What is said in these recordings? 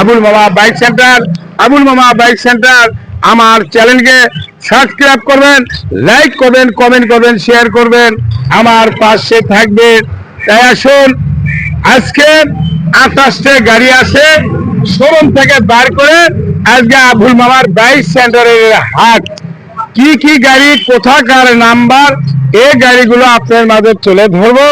আবুল মামা bike centre. Abul মামা bike centre, আমার চ্যানেলকে সাবস্ক্রাইব করবেন, লাইক করবেন, কমেন্ট করবেন, শেয়ার করবেন। আমার পাশে থাকবেন। তাই আসুন, আজকে আঠাশটা গাড়ি আছে শোরুম থেকে বার করে আজকে আবুল মামার বাইক সেন্টারের হাট। কি কি গাড়ি, কোথাকার নাম্বার, এই গাড়িগুলো আপনার মাঝে তুলে ধরবো।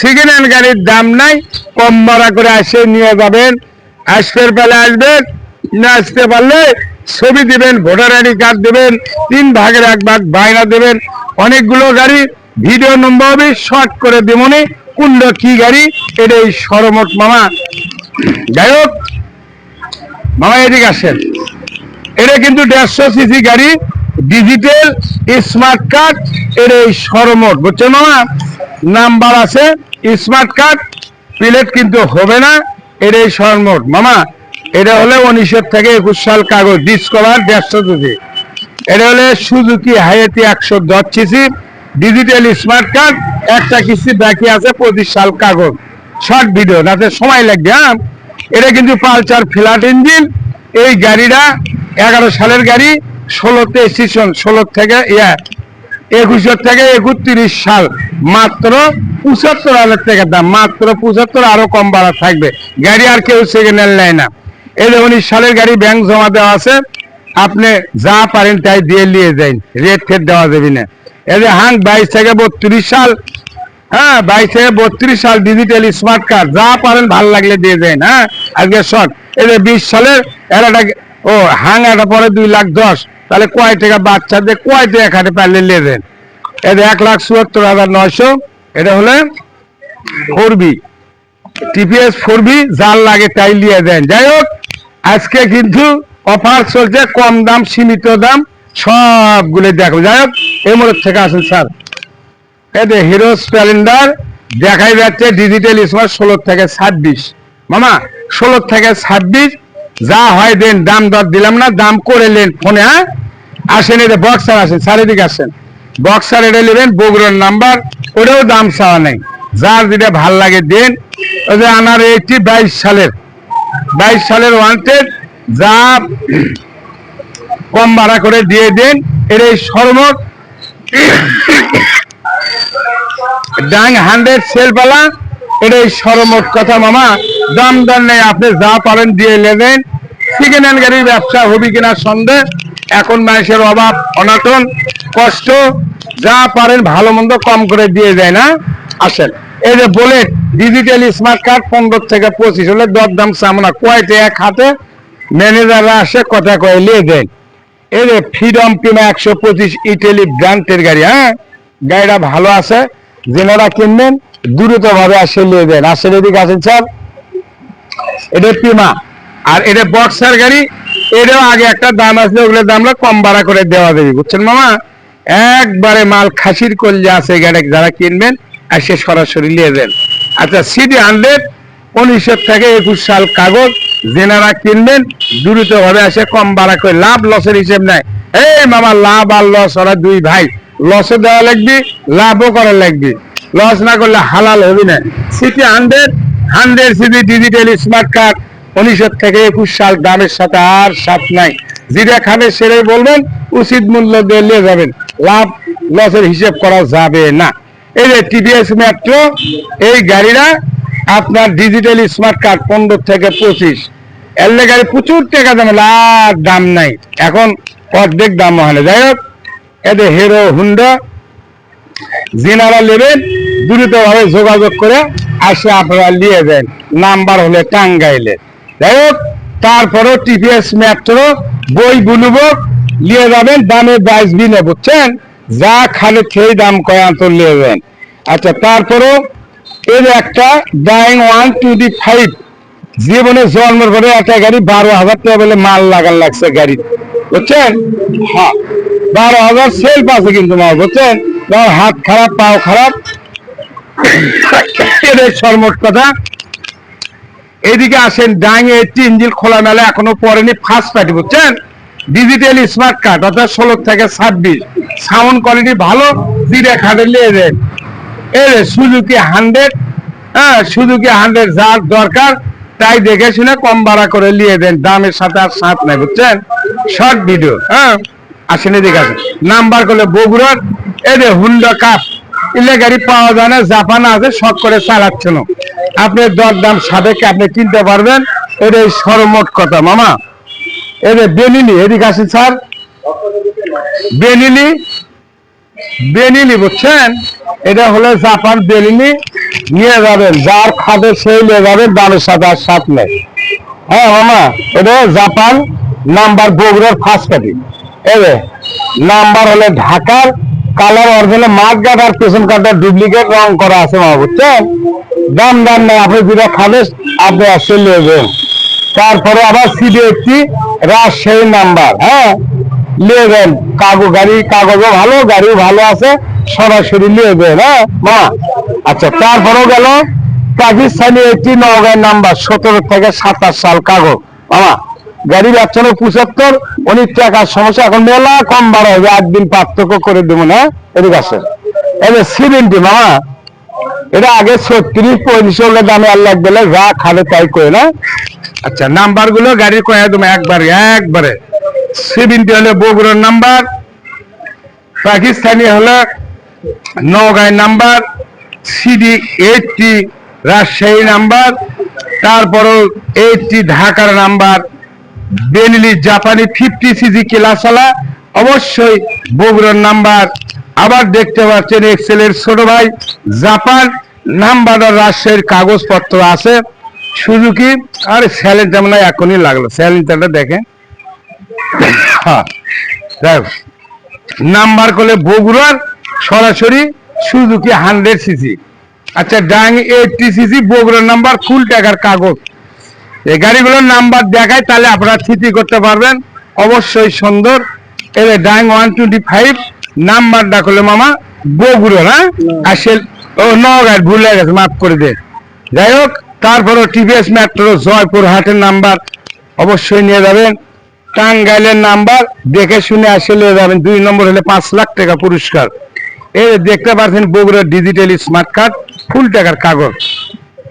সেকেন্ড হ্যান্ড গাড়ির দাম নাই, কম ভাড়া করে আসে, নিয়ে যাবেন। আসবের বেলা আসবেন, না আসতে পারলে ছবি দিবেন, ভোটার আইডি কার্ড দেবেন, তিন ভাগের এক ভাগ বায়না দেবেন। অনেকগুলো গাড়ি, ভিডিও নম্বর হবে শর্ট করে দেবনি কোনটা কি গাড়ি এটা এই সরমট মামা। যাই হোক, মামা এদিকে আসেন। এটা কিন্তু দেড়শো সিসি গাড়ি ডিজিটাল স্মার্ট কার্ড এর এই সরমোট। বুঝছেন মামা? নাম্বার আছে স্মার্ট কার্ড প্লেট কিন্তু হবে না। এর এই সরমোট মামা, এটা হলে উনিশের থেকে একুশ সাল কাগজ ডিসকভার দেড়শো সিসি এটা হলে সুজুকি হাইয়েতি একশো দশ সিসি ডিজিটাল স্মার্ট কার্ড একটা কিস্তি বাকি আছে পঁচিশ সাল কাগজ। শর্ট ভিডিও তাতে সময় লাগবে হ্যাঁ? এটা কিন্তু পালচার ফ্ল্যাট ইঞ্জিন, এই গাড়িটা এগারো সালের গাড়ি, ষোলোতে স্টেশন ষোলো থেকে, ইয়া একুশের থেকে একত্রিশ সাল, মাত্র পঁচাত্তর হাজার টাকা দাম, মাত্র পঁচাত্তর আরও কম বাড়া থাকবে। গাড়ি আর কেউ সেকেন্ড নেয় না। এই উনিশ সালের গাড়ি ব্যাংক জমা দেওয়া আছে। আপনি যা পারেন তাই দিয়ে নিয়ে যান রেট ফেট দেওয়া যাবে না। এই যে হাং বাইশ থেকে বত্রিশ সাল হ্যাঁ বাইশ থেকে বত্রিশ সাল ডিজিটাল স্মার্ট কার্ড যা পারেন ভালো লাগলে দিয়ে দেন হ্যাঁ। আজকে শর্ট, এই যে বিশ সালের, এরাটা, ও, হাং পরে দুই লাখ দশ। তাহলে কয় টাকা বাচ্চাদের কয় টাকা খাটে পারলে নিয়ে দেন এটা এক লাখ চুয়াত্তর হাজার নয়শো, এটা হলে four B TPS four B যার লাগে তাই নিয়ে দেন। যাই হোক, আজকে কিন্তু অফার চলছে, কম দাম, সীমিত দাম সবগুলো দেখো যাই হোক, এই মোড় থেকে আসুন, স্যার। এতে হিরো স্প্লেন্ডার দেখাই যাচ্ছে ডিজিটাল স্মার্ট ষোলো থেকে ছাব্বিশ। মামা, ষোলো থেকে ছাব্বিশ যা হয় দেন, দাম দর দিলাম না, দাম করে নেন ফোনে হ্যাঁ? আসেন এটা বক্সার আসেন, চারিদিকে আসেন। বক্সার এটা নেবেন, বগুড়ার নাম্বার ওটাও দাম চাওয়া নেই। যার যেটা ভালো লাগে দেন, ওই যে আনার এইটি বাইশ সালের বাইশ সালের ওয়ান্টেড যা কম ভাড়া করে দিয়ে দেন এর এই সর্বমোট। ডাং হান্ড্রেড সেল পালা এটাই সরমোট কথা, মামা। দাম দর নেই, আপনি যা পারেন দিয়ে নেবেন। সেকেন্ড হ্যান্ড গাড়ির ব্যবসা হবি কিনা সন্দেহ? এখন মানুষের অভাব, অনাটন, কষ্ট। যা পারেন ভালো মন্দ কম করে দিয়ে যায় না। আসেন, এই যে বলে ডিজিটাল স্মার্ট কার্ড পনেরো থেকে পঁচিশ হলে দর দাম সামনা, কয়টা এক হাতে? ম্যানেজাররা আসে, কথা কয়ে নিয়ে দেন। এই যে ফ্রিডম কিনা একশো পঁচিশ ইটালি ব্র্যান্ডের গাড়ি হ্যাঁ? গাড়িটা ভালো আছে, যেনারা কিনবেন দ্রুত ভাবে আসে নিয়ে দেন আসেন এদিকে আসেন, স্যার। এটা পিমা আর এটা বক্সার গাড়ি, এটাও আগে একটা দাম আসলে ওগুলোর দামটা কম ভাড়া করে দেওয়া যাবে বুঝছেন মামা? একবারে মাল খাসির করলে আছে গাড়ি, যারা কিনবেন, এসে সরাসরি নিয়ে দেন আচ্ছা সিডি হান্ড্রেড উনিশশো থেকে একুশ সাল কাগজ জেনারা কিনবেন দ্রুত ভাবে আসে কম ভাড়া করে, লাভ লসের হিসেব নেয় এই মামা, লাভ আর লস, ওরা দুই ভাই। লসও দেওয়া লাগবে, লাভও করা লাগবে। লস না করলে হালাল হবে না। CT hundred hundred CT digital smart card উনিশশো থেকে একুশ সাল দামের সাথে আর সাথ নাই। যেটা খাবে সেটাই বলবেন, উচিত মূল্য দিয়ে যাবেন। লাভ, লসের হিসেব করা যাবে না। এই যে টিভিএস মেট্রো এই গাড়িটা আপনার ডিজিটাল স্মার্ট কার্ড পনেরো থেকে পঁচিশ। এলে গাড়ি প্রচুর টাকা দাম আর দাম নাই। এখন অর্ধেক দাম হলে যাই হোক, এদের হিরো হুন্ডা যিনারা নেবেন, দ্রুতভাবে যোগাযোগ করে আসে আপনারা নিয়ে যান। নাম্বার হলে টাঙ্গাইলে। যাই হোক, তারপরেও টিপিএস মেট্রো, বই বুলুবো নিয়ে যাবেন, দামে বাইশ বিনে, বুঝছেন? যা খালি খেয়ে দাম কয় আন্তর নিয়ে যাবেন আচ্ছা তারপরেও এর একটা dyeing one two the five জীবনে জন্মের পরে একটা গাড়ি বারো হাজার টাকা বলে মাল লাগান লাগছে গাড়ি বুঝছেন? হ্যাঁ। বারো হাজার সেল পাচ্ছে কিন্তু মাল, বুঝছেন? তোমার হাত খারাপ, পাও খারাপ। কথা। এদিকে আসেন ইঞ্জিল খোলা মেলা এখনও পড়েনি ফার্স্ট পার্টি বুঝছেন? ডিজিটাল স্মার্ট কার্ড অর্থাৎ ষোলো থেকে ছাব্বিশ। সাউন্ড কোয়ালিটি ভালো দিনে খাটে নিয়ে দেন এই সুজুকি হান্ড্রেড হ্যাঁ সুজুকি হান্ড্রেড যার দরকার তাই দেখে শুনে কম ভাড়া করে নিয়ে দেন। দামের সাথে আর সাথ নাই বুঝছেন? শর্ট ভিডিও হ্যাঁ। আসেন এদিকে আসেন। নাম্বার করলে বগুড়ার যে হুন্ডা কাপ ইলে গাড়ি পাওয়া যায় না জাপান আছে শখ করে চালাচ্ছে না আপনি দর দাম সাবেকে আপনি কিনতে পারবেন। এটা এই সর্বমোট কথা মামা। এই যে বেনিলি এদিকে আসেন স্যার। বেনিলি বেনিলি বুঝছেন? এটা হলো জাপান বেনিলি নিয়ে যাবেন, যার খাবে সেই নিয়ে যাবেন, দামের সাথে আর সাথ নেই। হ্যাঁ মামা, এটা জাপান নাম্বার বগুড়ার ফার্স্ট কাটি এবে নাম্বার হলো ঢাকার, কালার অরিজিনাল মাঠ গার্ড আর পেছন কাটার ডুপ্লিকেট রং করা আছে, মামা, বুঝছেন? দাম দাম নেই, আপনি যেটা খাবেন, আপনি আসলে নিয়ে যাবেন। তারপরে আবার সিডি একটি রাজশাহী নাম্বার হ্যাঁ? নিয়ে যান কাগজ গাড়ি, কাগজও ভালো, গাড়িও ভালো আছে, সরাসরি নিয়ে যাবেন হ্যাঁ? মা আচ্ছা তারপরেও গেল পাকিস্তানি একটি নগাঁও নাম্বার, সতেরো থেকে সাতাশ সাল কাগজ। মামা গাড়ি যাচ্ছে না পঁচাত্তর অনেক টাকার সমস্যা, এখন মেলা কম বাড়া হবে একদিন পার্থক্য করে দেবো না, এদিকে আছে এবার সেভেন্টি মামা এটা আগে ছত্রিশ পঁয়ত্রিশ হলে দামে আল্লাহ গেলে যা খালে তাই করে না। আচ্ছা নাম্বারগুলো গাড়ির কয়ে তুমি একবারে একবারে। সেভেন্টি হলে বগুড়ার নাম্বার, পাকিস্তানি হলে নগাঁয় number CD eighty Rajshahi number, তারপরও এইটটি ঢাকার নাম্বার, বেনিলি জাপানি ফিফটি সিজি ক্লাসালা অবশ্যই বগুড়ার নাম্বার। আবার দেখতে পাচ্ছেন এক্সেলের ছোট ভাই, জাপান নাম্বার রাজশাহীর কাগজপত্র আছে। সুজুকি আর স্যালেন্টার মনে হয় এখনই লাগল। স্যালেন্টারটা দেখেন। হ্যাঁ। নাম্বার করলে বগুড়ার সরাসরি সুজুকি হান্ড্রেড সিসি আচ্ছা ডাং এইটটি সিসি বগুড়ার নাম্বার ফুল টাকার কাগজ। এই গাড়িগুলোর নাম্বার দেখায় তাহলে আপনারা স্মৃতি করতে পারবেন। অবশ্যই সুন্দর। এর ডাং ওয়ান টোয়েন্টি ফাইভ নাম্বারটা করলে মামা বগুড়ো হ্যাঁ। আসেল ও নগাঁয় ভুলে গেছে মাফ করে দে। যাই হোক তারপরও টিভিএস মেট্রো জয়পুর হাটের নাম্বার অবশ্যই নিয়ে যাবেন। টাঙ্গাইলের নাম্বার দেখে শুনে আসে নিয়ে যাবেন। দুই নম্বর হলে পাঁচ লাখ টাকা পুরস্কার। এই দেখতে পাচ্ছেন বগুড়ার ডিজিটাল স্মার্ট কার্ড, ফুল টাকার কাগজ।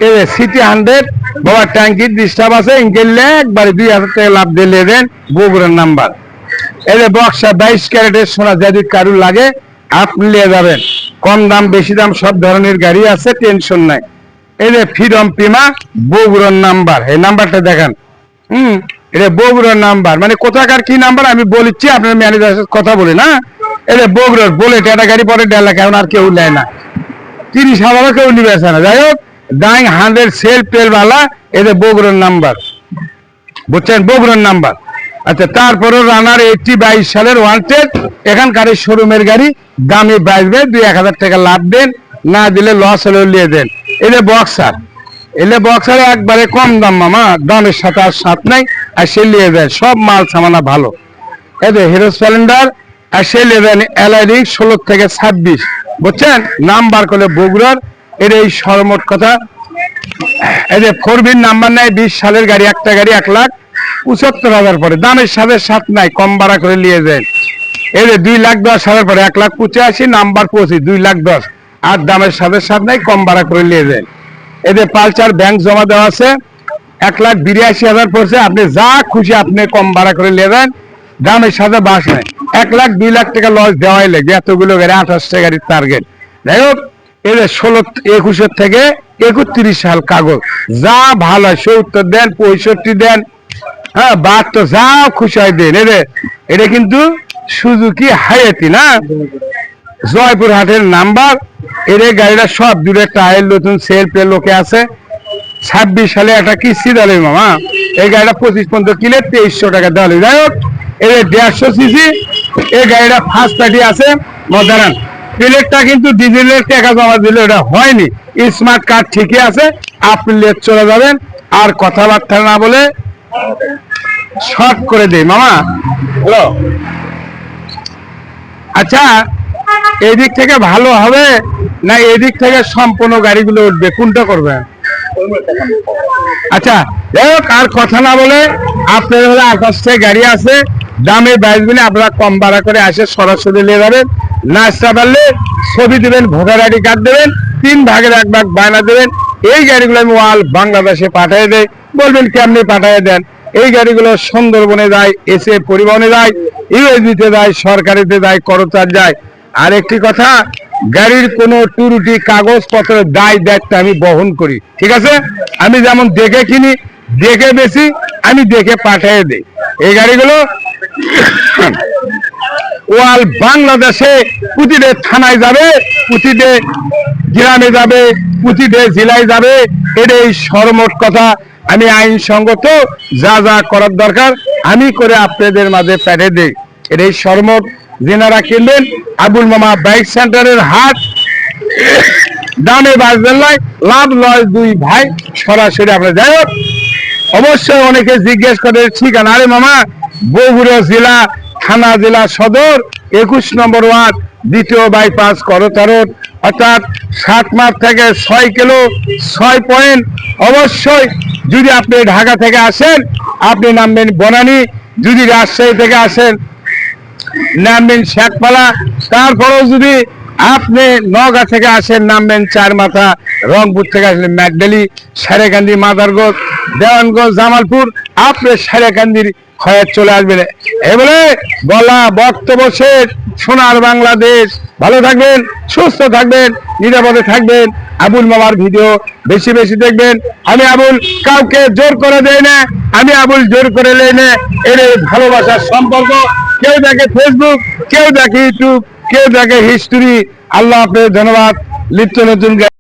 এই সিটি হান্ড্রেড বাবা ট্যাঙ্কির ডিস্টার্ব আছে ইনকেললে একবারে দুই হাজার টাকা লাভ দিয়ে দেন বগুড়ার নাম্বার। এই বক্সা বাইশ ক্যারেটের সোনা যদি কারু লাগে, আপনি নিয়ে যাবেন। কম দাম, বেশি দাম, সব ধরনের গাড়ি আছে টেনশন নাই। এই যে ফ্রিডম পিমা বগুড়ার নাম্বার। এই নাম্বারটা দেখেন। হুম এটা বগুড়ার নাম্বার। মানে কোথাকার কি নাম্বার, আমি বলেছি আপনার ম্যানেজার কথা বলি, না? এই যে বগুড়ার বলে এটা গাড়ি পরে লাখ, এখন আর কেউ নেয় না। তিরিশ হাজারও কেউ নিবে আসে না। যাই হোক ডাইং হান্ড্রেড সেল তেল বালা এদের বগুড়ার নাম্বার। বুঝছেন? বগুড়ার নাম্বার। আচ্ছা তারপরে রানার এইটটি বাইশ সালের ওয়ান্টেড এখানকার শোরুমের গাড়ি, দামে বাড়বে দুই এক হাজার টাকা লাভ দেন, না দিলে লস হলেও নিয়ে দেন। এলে বক্সার এলে বক্সার একবারে কম দাম মামা, দামের সাথে আর সাথ নাই, আর সে নিয়ে দেয়। সব মাল সামানা ভালো। এদের হিরো স্প্লেন্ডার আর সে নেবেন এলআইডি ষোলো থেকে ছাব্বিশ। বুঝছেন? নাম্বার করলে বগুড়ার, এর এই সর্বমোট কথা। এই যে ফোর বিন নাম্বার নাই, বিশ সালের গাড়ি, একটা গাড়ি এক লাখ পঁচাত্তর হাজার পরে। দামের সাথে সাত নাই, কম ভাড়া করে নিয়ে যায় এই যে দুই লাখ দশ হাজার পরে, এক লাখ পঁচাশি, নাম্বার পঁচিশ, দুই লাখ দশ। আর দামের সাথে সাত নাই, কম ভাড়া করে নিয়ে যায় এদের পালচার ব্যাংক জমা দেওয়া আছে, এক লাখ বিরাশি হাজার পড়ছে। আপনি যা খুশি আপনি কম ভাড়া করে নিয়ে যান। দামের সাথে বাস নাই। এক লাখ, দুই লাখ টাকা লস দেওয়াই লাগবে এতগুলো গাড়ি আঠাশটা গাড়ির টার্গেট যাই হোক, এদের ষোলো, একুশের থেকে একত্রিশ সাল কাগজ। যা ভালো হয়, সত্তর দেন, পঁয়ষট্টি দেন হ্যাঁ বাহাত্তর, যা খুশি হয় দেন। এদের, এটা কিন্তু সুজুকি হাইয়াতি না? জয়পুর হাটের নাম্বার। এর গাড়িটা সব দূরে টায়ার নতুন সেল পে লোকে আছে। ছাব্বিশ সালে একটা কিস্তি দিলে মামা। এই গাড়িটা পঁচিশ পর্যন্ত কিনে তেইশশো টাকা দেওয়া যাই হোক এর দেড়শো সিসি, এই গাড়িটা ফার্স্ট পার্টি আছে মডার্ন প্লেটটা কিন্তু ডিজেলের টাকা জমা দিলে হয়নি। স্মার্ট কার্ড ঠিকই আছে, আপনি লেট চলে যাবেন, আর কথাবার্তা না বলে শর্ট করে দেই, মামা। হ্যালো আচ্ছা এদিক থেকে ভালো হবে না এদিক থেকে সম্পূর্ণ গাড়িগুলো উঠবে? কোনটা করবেন? আচ্ছা যাই হোক, আর কথা না বলে আপনার হলে আকাশ থেকে গাড়ি আছে দামে দিনে আপনারা কম ভাড়া করে আসে সরাসরি নিয়ে যাবেন। নাচটা পারলে ছবি দেবেন, ভোটার আইডি কার্ড দেবেন, তিন ভাগের এক ভাগ বায়না দেবেন। এই গাড়িগুলো আমি ওয়াল বাংলাদেশে পাঠিয়ে দেয় বলবেন, কেমনি পাঠিয়ে দেন? এই গাড়িগুলো সুন্দরবনে যায়, এসে পরিবহনে যায়, ইউএসবিতে যায়, সরকারিতে যায়, করতার যায়। আর একটি কথা, গাড়ির কোনো টুরুটি কাগজপত্র দায় দায়িত্ব আমি বহন করি। ঠিক আছে? আমি যেমন দেখে কিনি, দেখে বেশি, আমি দেখে পাঠিয়ে দিই। এই গাড়িগুলো ওয়াল বাংলাদেশে প্রতিটি থানায় যাবে প্রতিটি গ্রামে যাবে প্রতিটি জেলায় যাবে, এটাই সর্বমোট কথা। আমি আইনসঙ্গত যা যা করার দরকার, আমি করে আপনাদের মাঝে পেটে দিই। এটাই সর্বমোট। যেনারা কিনবেন, আবুল মামা বাইক সেন্টারের হাট, দামে বাঁচবেন নয় লাভ লয় দুই ভাই, সরাসরি আমরা যাই হোক অবশ্যই অনেকে জিজ্ঞেস করে ঠিকানা আরে মামা, বগুড়া জেলা, থানা জেলা সদর, একুশ নম্বর ওয়ার্ড, দ্বিতীয় বাইপাস করতারট অর্থাৎ সাত মাস থেকে ছয় কিলো, ছয় পয়েন্ট। অবশ্যই যদি আপনি ঢাকা থেকে আসেন, আপনি নামবেন বনানী। যদি রাজশাহী থেকে আসেন, নামবেন শেখপালা। তারপরেও যদি আপনি নগা থেকে আসেন, নামবেন চার মাথা রংপুর থেকে আসলেন ম্যাকডালি, সারেকান্দি মাদারগঞ্জ দেওয়ানগঞ্জ, জামালপুর, আপনি সারেকান্দির খয়াত চলে আসবেন। এবারে বলা বক্তব্য শেষ। সোনার বাংলাদেশ। ভালো থাকবেন, সুস্থ থাকবেন, নিরাপদে থাকবেন। আবুল মামার ভিডিও বেশি বেশি দেখবেন। আমি আবুল, কাউকে জোর করে দেয় না। আমি আবুল, জোর করে লেই না। এর ভালোবাসার সম্পর্ক। কেউ দেখে ফেসবুক কেউ দেখে ইউটিউব কেউ দেখে হিস্ট্রি আল্লাহ আপনাদের ধন্যবাদ। লিপ্ত নতুন